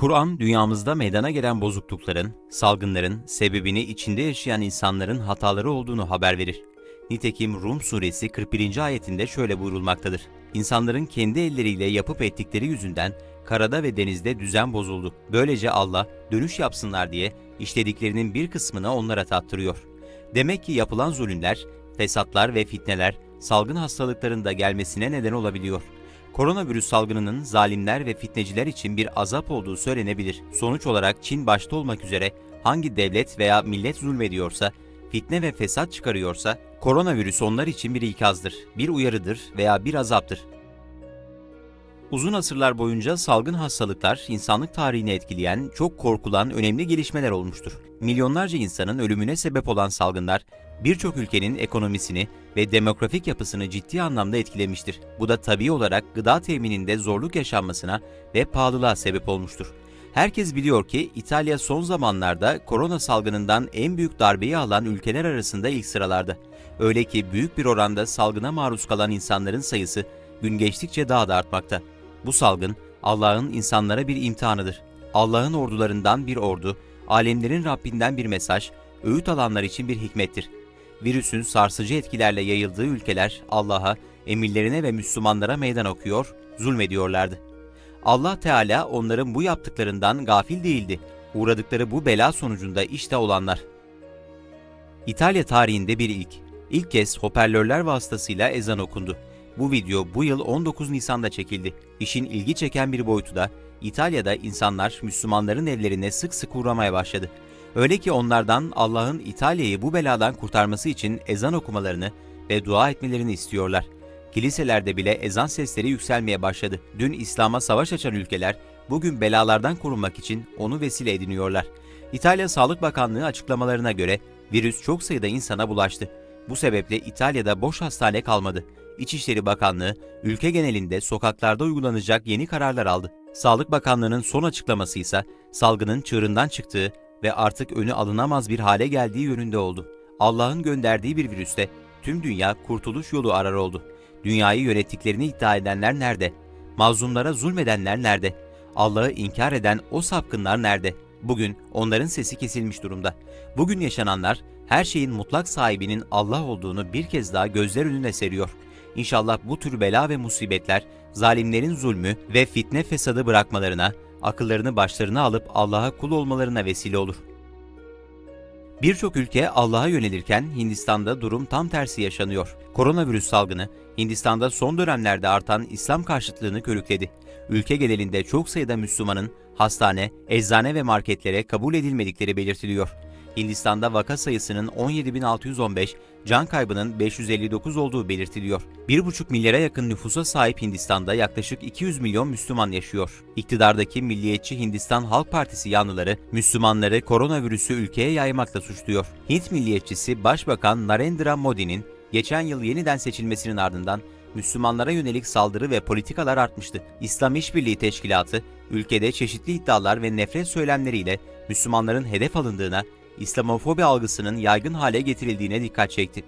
Kur'an, dünyamızda meydana gelen bozuklukların, salgınların sebebini içinde yaşayan insanların hataları olduğunu haber verir. Nitekim Rum suresi 41. ayetinde şöyle buyurulmaktadır. İnsanların kendi elleriyle yapıp ettikleri yüzünden karada ve denizde düzen bozuldu. Böylece Allah dönüş yapsınlar diye işlediklerinin bir kısmını onlara tattırıyor. Demek ki yapılan zulümler, fesatlar ve fitneler salgın hastalıkların da gelmesine neden olabiliyor. Koronavirüs salgınının zalimler ve fitneciler için bir azap olduğu söylenebilir. Sonuç olarak Çin başta olmak üzere hangi devlet veya millet zulmediyorsa, fitne ve fesat çıkarıyorsa, koronavirüs onlar için bir ikazdır, bir uyarıdır veya bir azaptır. Uzun asırlar boyunca salgın hastalıklar insanlık tarihini etkileyen, çok korkulan önemli gelişmeler olmuştur. Milyonlarca insanın ölümüne sebep olan salgınlar, birçok ülkenin ekonomisini ve demografik yapısını ciddi anlamda etkilemiştir. Bu da tabii olarak gıda temininde zorluk yaşanmasına ve pahalılığa sebep olmuştur. Herkes biliyor ki İtalya son zamanlarda korona salgınından en büyük darbeyi alan ülkeler arasında ilk sıralarda. Öyle ki büyük bir oranda salgına maruz kalan insanların sayısı gün geçtikçe daha da artmakta. Bu salgın Allah'ın insanlara bir imtihanıdır. Allah'ın ordularından bir ordu, alemlerin Rabbinden bir mesaj, öğüt alanlar için bir hikmettir. Virüsün sarsıcı etkilerle yayıldığı ülkeler Allah'a, emirlerine ve Müslümanlara meydan okuyor, zulmediyorlardı. Allah Teala onların bu yaptıklarından gafil değildi. Uğradıkları bu bela sonucunda işte olanlar. İtalya tarihinde bir ilk. İlk kez hoparlörler vasıtasıyla ezan okundu. Bu video bu yıl 19 Nisan'da çekildi. İşin ilgi çeken bir boyutu da İtalya'da insanlar Müslümanların evlerine sık sık uğramaya başladı. Öyle ki onlardan Allah'ın İtalya'yı bu beladan kurtarması için ezan okumalarını ve dua etmelerini istiyorlar. Kiliselerde bile ezan sesleri yükselmeye başladı. Dün İslam'a savaş açan ülkeler bugün belalardan korunmak için onu vesile ediniyorlar. İtalya Sağlık Bakanlığı açıklamalarına göre virüs çok sayıda insana bulaştı. Bu sebeple İtalya'da boş hastane kalmadı. İçişleri Bakanlığı ülke genelinde sokaklarda uygulanacak yeni kararlar aldı. Sağlık Bakanlığı'nın son açıklaması ise salgının çığırından çıktığı ve artık önü alınamaz bir hale geldiği yönünde oldu. Allah'ın gönderdiği bir virüste tüm dünya kurtuluş yolu arar oldu. Dünyayı yönettiklerini iddia edenler nerede? Mazlumlara zulmedenler nerede? Allah'ı inkar eden o sapkınlar nerede? Bugün onların sesi kesilmiş durumda. Bugün yaşananlar her şeyin mutlak sahibinin Allah olduğunu bir kez daha gözler önüne seriyor. İnşallah bu tür bela ve musibetler zalimlerin zulmü ve fitne fesadı bırakmalarına, akıllarını başlarına alıp Allah'a kul olmalarına vesile olur. Birçok ülke Allah'a yönelirken Hindistan'da durum tam tersi yaşanıyor. Koronavirüs salgını Hindistan'da son dönemlerde artan İslam karşıtlığını körükledi. Ülke genelinde çok sayıda Müslümanın hastane, eczane ve marketlere kabul edilmedikleri belirtiliyor. Hindistan'da vaka sayısının 17.615, can kaybının 559 olduğu belirtiliyor. 1,5 milyara yakın nüfusa sahip Hindistan'da yaklaşık 200 milyon Müslüman yaşıyor. İktidardaki Milliyetçi Hindistan Halk Partisi yanlıları Müslümanları koronavirüsü ülkeye yaymakla suçluyor. Hint milliyetçisi Başbakan Narendra Modi'nin geçen yıl yeniden seçilmesinin ardından Müslümanlara yönelik saldırı ve politikalar artmıştı. İslam İşbirliği Teşkilatı, ülkede çeşitli iddialar ve nefret söylemleriyle Müslümanların hedef alındığına, İslamofobi algısının yaygın hale getirildiğine dikkat çekti.